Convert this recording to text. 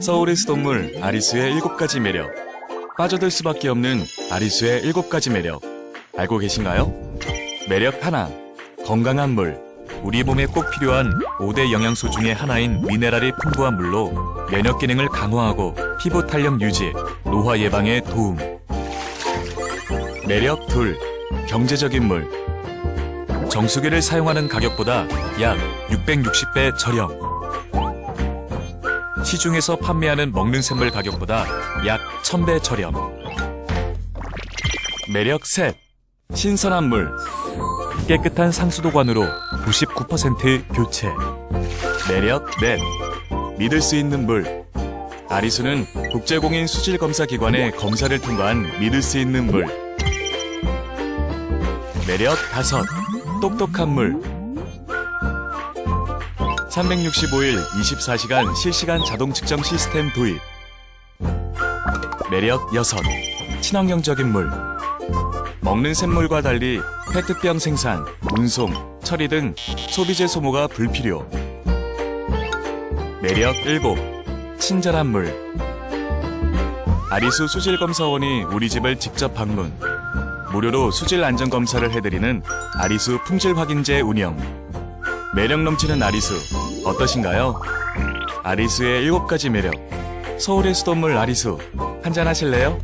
서울의 수돗물 아리수의 7가지 매력. 빠져들 수밖에 없는 아리수의 7가지 매력. 알고 계신가요? 매력 하나. 건강한 물. 우리 몸에 꼭 필요한 5대 영양소 중에 하나인 미네랄이 풍부한 물로 면역 기능을 강화하고 피부 탄력 유지, 노화 예방에 도움. 매력 둘. 경제적인 물. 정수기를 사용하는 가격보다 약 660배 저렴. 시중에서 판매하는 먹는 샘물 가격보다 약 1000배 저렴. 매력 셋. 신선한 물. 깨끗한 상수도관으로 99% 교체. 매력 넷. 믿을 수 있는 물. 아리수는 국제공인 수질검사기관의 검사를 통과한 믿을 수 있는 물. 매력 다섯. 똑똑한 물. 365일 24시간 실시간 자동 측정 시스템 도입. 매력 여섯. 친환경적인 물. 먹는 샘물과 달리 페트병 생산, 운송, 처리 등 소비재 소모가 불필요. 매력 일곱. 친절한 물. 아리수 수질검사원이 우리 집을 직접 방문. 무료로 수질 안전 검사를 해드리는 아리수 품질 확인제 운영. 매력 넘치는 아리수 어떠신가요? 아리수의 일곱 가지 매력. 서울의 수돗물 아리수 한잔 하실래요?